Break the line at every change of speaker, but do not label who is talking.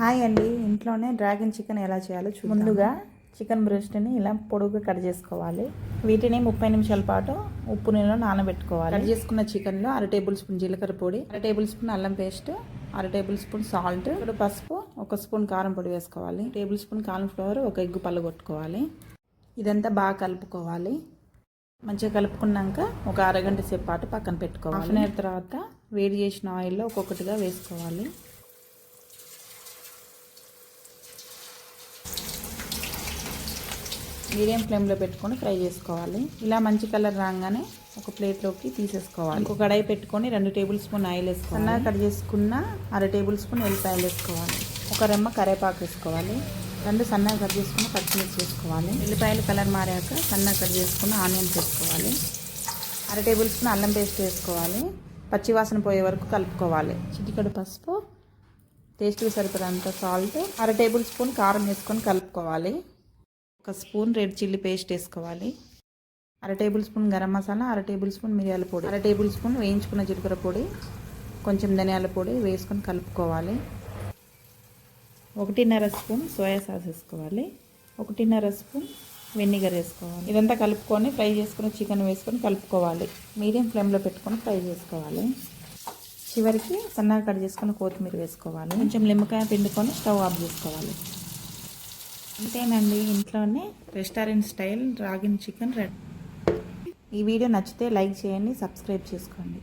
Hi అండి. ఇంట్లోనే dragon chicken ఎలా చేయాలో చూ ముందుగా చికెన్ బ్రెస్ట్ని ఇలా పొడుగుగా కట్ చేసుకోవాలి. వీటిని ముప్పై నిమిషాల పాటు ఉప్పు నీళ్ళలో నానబెట్టుకోవాలి. కట్ చేసుకున్న చికెన్లో అర టేబుల్ స్పూన్ జీలకర్ర పొడి అర టేబుల్ స్పూన్ అల్లం పేస్ట్ అర టేబుల్ స్పూన్ సాల్ట్ ఇప్పుడు పసుపు ఒక స్పూన్ కారం పొడి వేసుకోవాలి. టేబుల్ స్పూన్ కాన్ఫ్లవర్ ఒక ఎగ్గు పళ్ళు కొట్టుకోవాలి. ఇదంతా బాగా కలుపుకోవాలి. మంచిగా కలుపుకున్నాక ఒక అరగంట సేపు పాటు పక్కన పెట్టుకోవాలి. హాఫ్ అన్ అవర్ తర్వాత వేడి చేసిన ఆయిల్లో ఒక్కొక్కటిగా వేసుకోవాలి. మీడియం ఫ్లేమ్లో పెట్టుకొని ఫ్రై చేసుకోవాలి. ఇలా మంచి కలర్ రాగానే ఒక ప్లేట్లోకి తీసేసుకోవాలి. ఒక కడాయి పెట్టుకొని రెండు టేబుల్ స్పూన్ ఆయిల్ వేసుకోవాలి. సన్నగా కట్ చేసుకున్న అర టేబుల్ స్పూన్ ఎల్లిపాయలు వేసుకోవాలి. ఒక రెమ్మ కరేపాకు వేసుకోవాలి. రెండు సన్నగా కట్ చేసుకున్న పచ్చిమిర్చి వేసుకోవాలి. ఎల్లిపాయలు కలర్ మారాక సన్నగా కట్ చేసుకున్న ఆనియన్స్ వేసుకోవాలి. అర టేబుల్ స్పూన్ అల్లం పేస్ట్ వేసుకోవాలి. పచ్చివాసన పోయే వరకు కలుపుకోవాలి. చిటికడు పసుపు టేస్ట్కి సరిపడంత సాల్ట్ అర టేబుల్ స్పూన్ కారం వేసుకొని కలుపుకోవాలి. ఒక స్పూన్ రెడ్ చిల్లీ పేస్ట్ వేసుకోవాలి. అర టేబుల్ స్పూన్ గరం మసాలా అర టేబుల్ స్పూన్ మిరియాల పొడి అర టేబుల్ స్పూన్ వేయించుకున్న జీలకర్ర పొడి కొంచెం ధనియాల పొడి వేసుకొని కలుపుకోవాలి. ఒకటిన్నర స్పూన్ సోయా సాస్ వేసుకోవాలి. ఒకటిన్నర స్పూన్ వెనిగర్ వేసుకోవాలి. ఇదంతా కలుపుకొని ఫ్రై చేసుకుని చికెన్ వేసుకొని కలుపుకోవాలి. మీడియం ఫ్లేమ్లో పెట్టుకొని ఫ్రై చేసుకోవాలి. చివరికి సన్నగా కట్ చేసుకొని కొత్తిమీర వేసుకోవాలి. కొంచెం నిమ్మకాయ పిండుకొని స్టవ్ ఆఫ్ చేసుకోవాలి. అంతేనండి ఇంట్లోనే రెస్టారెంట్ స్టైల్ రాగిన్ చికెన్ రెడ్. ఈ వీడియో నచ్చితే లైక్ చేయండి సబ్స్క్రైబ్ చేసుకోండి.